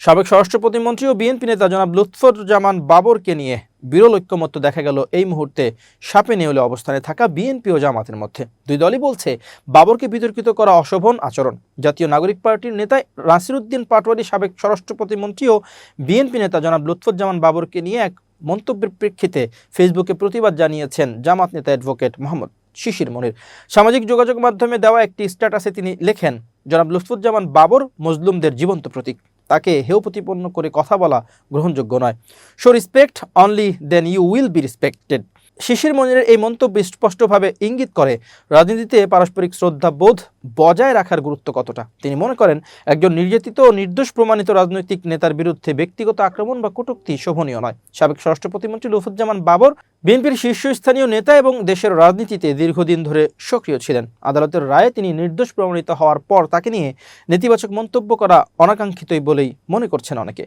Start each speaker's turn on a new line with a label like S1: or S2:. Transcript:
S1: সাবেক স্বরাষ্ট্র প্রতিমন্ত্রী ও বিএনপি নেতা জনাব লুৎফর জামান বাবরকে নিয়ে বিরল ঐক্যমত্য দেখা গেল এই মুহূর্তে সাপে নেউলে অবস্থানে থাকা বিএনপি ও জামাতের মধ্যে। দুই দলই বলছে বাবরকে বিতর্কিত করা অশোভন আচরণ। জাতীয় নাগরিক পার্টির নেতা নাসিরুদ্দিন পাটোয়ারি সাবেক স্বরাষ্ট্র প্রতিমন্ত্রী ও বিএনপি নেতা জনাব লুৎফুজ্জামান বাবরকে নিয়ে এক মন্তব্যের প্রেক্ষিতে ফেসবুকে প্রতিবাদ জানিয়েছেন জামাত নেতা অ্যাডভোকেট মোহাম্মদ শিশির মনির। সামাজিক যোগাযোগ মাধ্যমে দেওয়া একটি স্ট্যাটাসে তিনি লেখেন, জনাব লুৎফুজ্জামান বাবর মজলুমদের জীবন্ত প্রতীক। তাকে হেয় প্রতিপন্ন করে কথা বলা গ্রহণযোগ্য নয়। So respect only then you will be respected Shishir মনিরের এই মন্তব্য স্পষ্টভাবে ইঙ্গিত করে, রাজনীতিতে পারস্পরিক শ্রদ্ধা বোধ বজায় রাখার গুরুত্ব কতটা? তিনি মনে করেন, একজন নির্যাতিত ও নির্দোষ প্রমাণিত রাজনৈতিক নেতার বিরুদ্ধে ব্যক্তিগত আক্রমণ বা কটূক্তি শোভনীয় নয়। সাবেক স্বরাষ্ট্র প্রতিমন্ত্রী লুফুজ্জামান বাবর বিএনপির শীর্ষস্থানীয় নেতা এবং দেশের রাজনীতিতে দীর্ঘদিন ধরে সক্রিয় ছিলেন। আদালতের রায়ে তিনি নির্দোষ প্রমাণিত হওয়ার পর তাকে নিয়ে নেতিবাচক মন্তব্য করা অনাকাঙ্ক্ষিতই বলেই মনে করছেন অনেকে।